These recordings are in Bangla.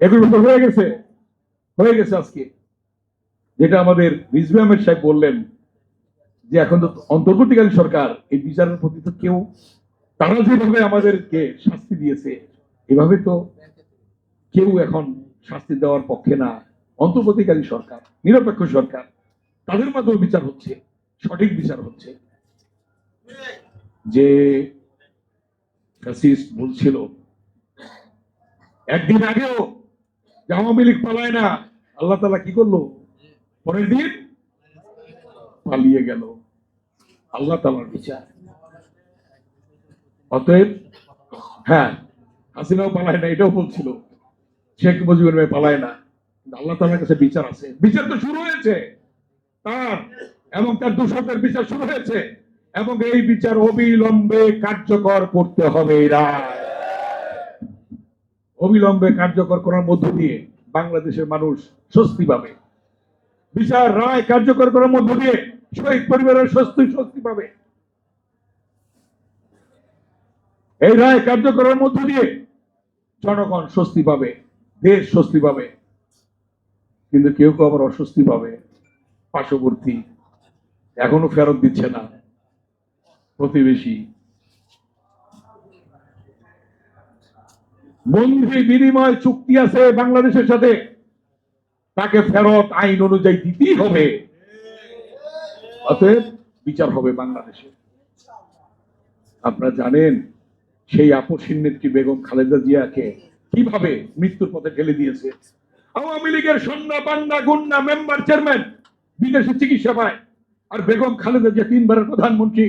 এগুলো তো হয়ে গেছে। হয়ে গেছে আজকে। যেটা আমাদের রিজভি আহমেদ সাহেব বললেন যে এখন তো অন্তর্বর্তীকালীন সরকার, এই বিচারের প্রতি তো কেউ, তারা যেভাবে আমাদেরকে শাস্তি দিয়েছে, এভাবে তো কেউ এখন শাস্তি দেওয়ার পক্ষে না। অন্তর্বর্তীকালীন সরকার, নিরপেক্ষ সরকার, তাদের মাধ্যমে বিচার হচ্ছে, সঠিক বিচার হচ্ছে। যে ফ্যাসিস্ট বলছিল একদিন আগেও আওয়ামী লীগ পালায় না। আল্লাহ তালা কি করল? পরের দিন পালিয়ে গেল। আল্লাহ তালার বিচার। অতএব হ্যাঁ হাসিনাও পালায় না এটাও বলছিল। শেখ মুজিবুর রহমান পালায় না। আল্লাহ তালার কাছে বিচার আছে। বিচার তো শুরু হয়েছে। তার এবং তার দূষকের বিচার শুরু হয়েছে। এবং এই বিচার অবিলম্বে কার্যকর করতে হবে রায় অবিলম্বে কার্যকর করার মধ্য দিয়ে বাংলাদেশের মানুষ স্বস্তি পাবে। বিচার, রায় কার্যকর করার মধ্য দিয়ে শহীদ পরিবারের স্বস্তি স্বস্তি পাবে। এই রায় কার্যকরের মধ্য দিয়ে জনগণ স্বস্তি পাবে, দেশ স্বস্তি পাবে। কিন্তু কেউ কেউ আবার অস্বস্তি পাবে, পার্শ্ববর্তী। এখনও ফেরত দিচ্ছে না প্রতিবেশী। বন্ধি বিনিময় চুক্তি আছে বাংলাদেশের সাথে, তাকে ফেরত আইন অনুযায়ী দিতেই হবে। অতএব বিচার হবে বাংলাদেশে। আপনারা জানেন, সেই আপসীন নেত্রী বেগম খালেদা জিয়াকে কীভাবে মৃত্যুর পথে ঠেলে দিয়েছে? আওয়ামী লীগের সন্না পান্না গুন্না মেম্বার চেয়ারম্যান বিদেশে চিকিৎসা পায়, আর বেগম খালেদা জিয়া তিনবারের প্রধানমন্ত্রী।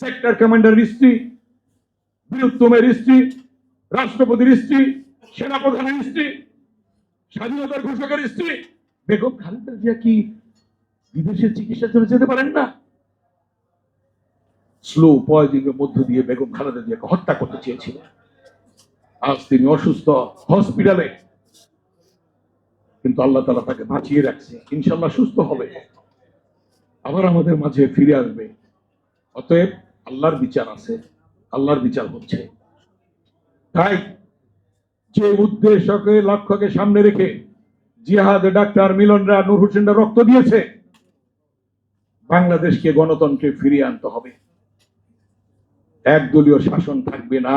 সেক্টর কমান্ডারের স্ত্রী বীরুত্তমের স্ত্রী রাষ্ট্রপতির স্ত্রী সেনাপ্রধানের স্ত্রী স্বাধীনতার ঘোষকের স্ত্রী বেগম খালেদা জিয়া কি বিদেশে চিকিৎসার জন্য যেতে পারেন না? স্লো পয়জনের মধ্য দিয়ে বেগম খালেদা জিয়াকে হত্যা করতে চেয়েছিল। আজ তিনি অসুস্থ হসপিটালে। কিন্তু আল্লাহ তালা তাকে বাঁচিয়ে রাখছে। ইনশাল্লাহ সুস্থ হবে। আবার আমাদের মাঝে ফিরে আসবে। অতএব আল্লাহর বিচার আছে, আল্লাহর বিচার হচ্ছে। তাই যে উদ্দেশ্যকে, লক্ষ্যকে সামনে রেখে জিহাদ ডাক্তার মিলনরা নূর হোসেনরা রক্ত দিয়েছে, বাংলাদেশকে গণতন্ত্রে ফিরিয়ে আনতে হবে। একদলীয় শাসন থাকবে না।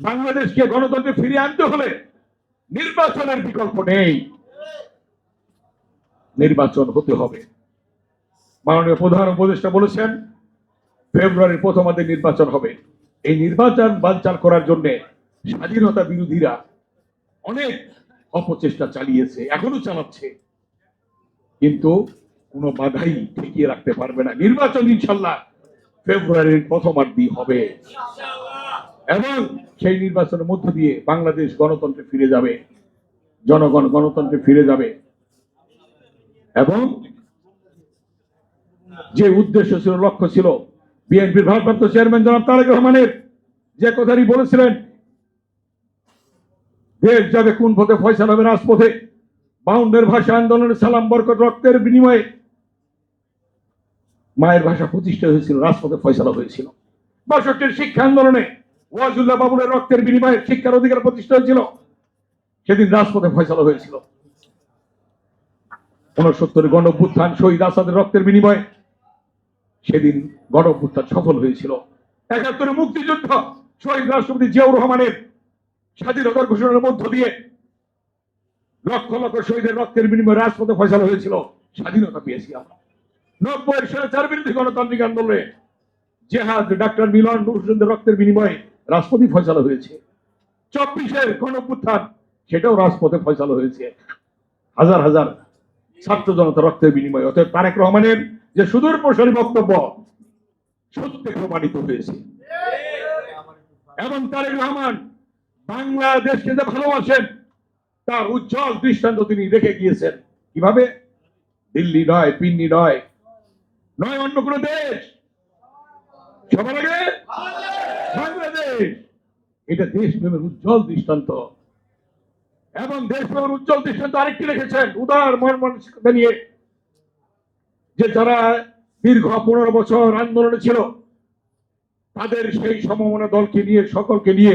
বাংলাদেশকে গণতন্ত্রে ফিরিয়ে আনতে হলে নির্বাচনের বিকল্প নেই। নির্বাচন হতে হবে। মাননীয় প্রধান উপদেষ্টা বলেছেন, ফেব্রুয়ারির প্রথমার্ধে নির্বাচন হবে। এই নির্বাচন বানচাল করার জন্য স্বাধীনতা বিরোধীরা অনেক অপচেষ্টা চালিয়েছে, এখনও চালাচ্ছে। কিন্তু কোনো বাধাই ঠেকিয়ে রাখতে পারবে না। নির্বাচন ইনশাল্লাহ ফেব্রুয়ারির প্রথমার্ধি হবে। এবং সেই নির্বাচনের মধ্য দিয়ে বাংলাদেশ গণতন্ত্রে ফিরে যাবে। জনগণ গণতন্ত্রে ফিরে যাবে। এবং যে উদ্দেশ্য ছিল, লক্ষ্য ছিল বিএনপির ভারপ্রাপ্ত চেয়ারম্যান জনাব তারেক রহমানের যে কথাটি বলেছিলেন, দেশ যাবে কোন পথে ফয়সাল হবে রাজপথে, বাউন্ডের ভাষা আন্দোলনের সালাম, বরকত, রক্তের বিনিময়ে। মায়ের ভাষা প্রতিষ্ঠা হয়েছিল, রাজপথে ফয়সালা হয়েছিল। বাষট্টির শিক্ষা আন্দোলনে ওয়াজুল্লাহ বাবুরের রক্তের বিনিময়ে শিক্ষার অধিকার প্রতিষ্ঠা হয়েছিল। সেদিন রাজপথে ফয়সালা হয়েছিল। উনসত্তরে গণ শহীদ আসাদের রক্তের বিনিময়ে সেদিন গণ সফল হয়েছিল। একাত্তরে মুক্তিযুদ্ধ, শহীদ রাষ্ট্রপতি জিয়াউর রহমানের স্বাধীনতার ঘোষণার মধ্য দিয়ে লক্ষ লক্ষ শহীদের রক্তের বিনিময়ে রাজপথে ফয়সালা হয়েছিল। স্বাধীনতা পেয়েছি আমরা। নব্বই সালে চার বিরোধী গণতান্ত্রিক আন্দোলনে জেহাদ, ডাক্তার মিলন নূর রক্তের বিনিময়ে রাজপথে ফয়সালা হয়েছে। চব্বিশের গণ অভ্যুত্থান সেটাও রাজপথে ফয়সালা হয়েছে। হাজার হাজার ছাত্র জনতা রক্তের বিনিময়ে। অতএব তারেক রহমানের যে সুদূর প্রসারী বক্তব্য সত্যি প্রমাণিত হয়েছে। এবং তারেক রহমান বাংলাদেশকে যে ভালোবাসেন, তার উজ্জ্বল দৃষ্টান্ত তিনি রেখে গিয়েছেন। কীভাবে? দিল্লি নয়, পিন্নি নয় নয় অন্য কোন দেশ। সবার আগে বাংলাদেশ। এটা দেশপ্রেমের উজ্জ্বল দৃষ্টান্ত। এবং দেশপ্রেমের উজ্জ্বল দৃষ্টান্ত আরেকটি রেখেছেন, উদার মর্মানসিকতা নিয়ে। যে যারা দীর্ঘ পনেরো বছর আন্দোলনে ছিল তাদের সেই সমমনা দলকে নিয়ে সকলকে নিয়ে